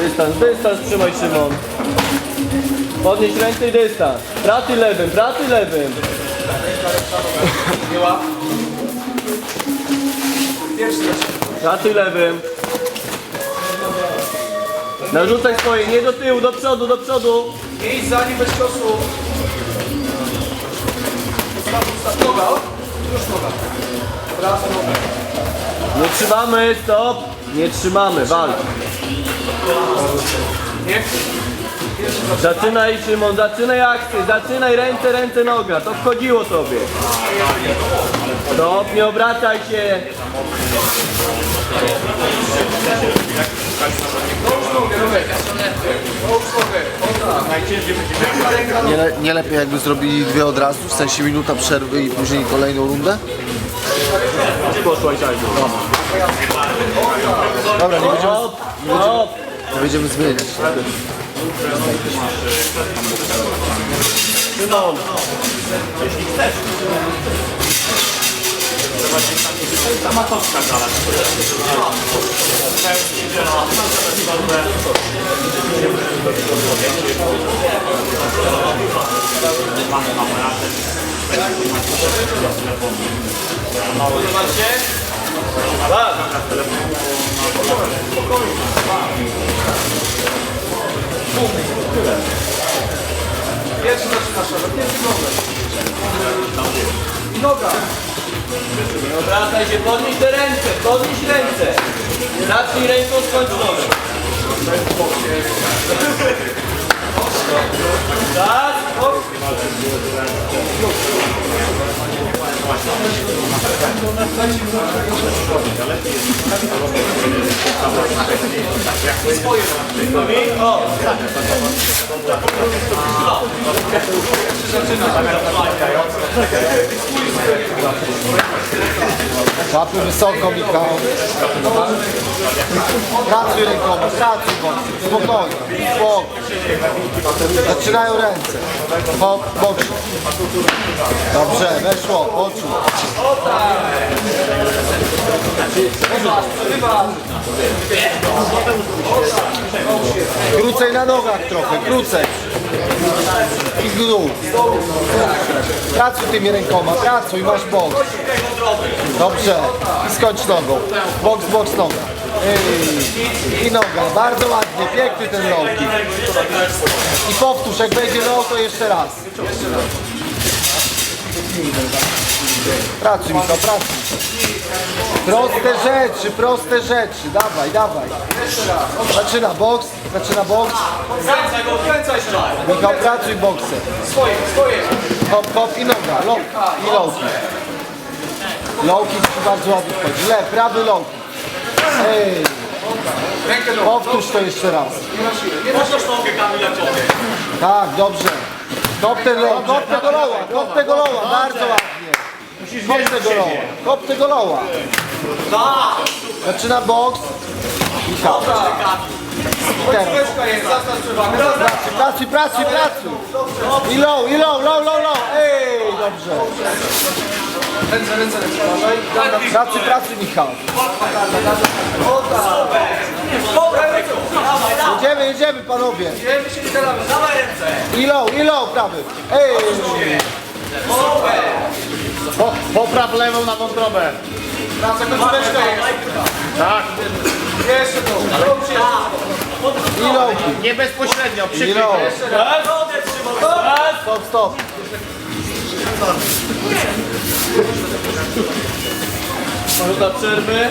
Dystans, dystans, trzymaj Szymon. Podnieś ręce i dystans. Pracy lewym, pracy lewym. Pracy lewym. Narzucaj swoje, nie do tyłu, do przodu, do przodu. Idź za nim bez ciosu. Ustaw, ustaw. Noga, o. Już noga. Raz, noga. Nie trzymamy, stop. Nie trzymamy, walcz. Zaczynaj Szymon, zaczynaj akcję, zaczynaj ręce, ręce, noga. To wchodziło sobie. Stop, nie obracaj się. Nie, le, nie lepiej jakby zrobili dwie od razu, w sensie minuta przerwy i później kolejną rundę? Poszła i tak. Dobra, nie będziemy, Stop, stop. Nie będziemy zmieniać. Szymon. Pierwszy zaczyna szarżet. Nie wygląda. I noga. Nie obracaj się, podnieś te ręce, podnieś ręce. Zacznij ręką, skończ nogę. Tak, hop. Czapy wysoko, Michał. Pracuj rękoma, pracuj boksy. Spokojnie, spokój. Zaczynają ręce. Bok, boksy. Dobrze, weszło, poczuł. Krócej na nogach trochę, krócej. I w. Pracuj tymi rękoma, pracuj, masz boks. Dobrze, i skończ nogą. Boks, boks, noga. Ej. I noga, bardzo ładnie, piękny ten low. I powtórz, jak będzie low, to jeszcze raz. Pracuj Michał, pracuj. Proste rzeczy, proste rzeczy. Dawaj, dawaj. Zaczyna boks, zaczyna boks. Kręcaj go, kręcaj się. Michał, pracuj boksem. Swoje, swoje. Hop, hop i noga, low, i low kick. Low kick ci bardzo ładnie wchodzi. Lew, prawy low kick. Ej, powtórz to jeszcze raz. Nie siłę. nogę Kamila Tak, dobrze. Kop tego kop tego lowa, kop tego lowa, bardzo ładnie. Kop tego lowa, kop tego lowa. Zaczyna boks. I teraz. Pracuj, pracuj, pracuj. I low, i low, low, low, low. Ej, dobrze. Ręce, ręce, ręce. Pracuj, pracuj, Michał. Jedziemy, jedziemy, panowie. Wiemy się. Dawaj ręce. I low, i low, prawy. Ej. Po, popraw lewą na wątrobę. Wraca końcóweczka jest. Tak. Jeszcze to. Się. I. Nie bezpośrednio, I przykryj. low. raz, Stop, stop. minuta przerwy.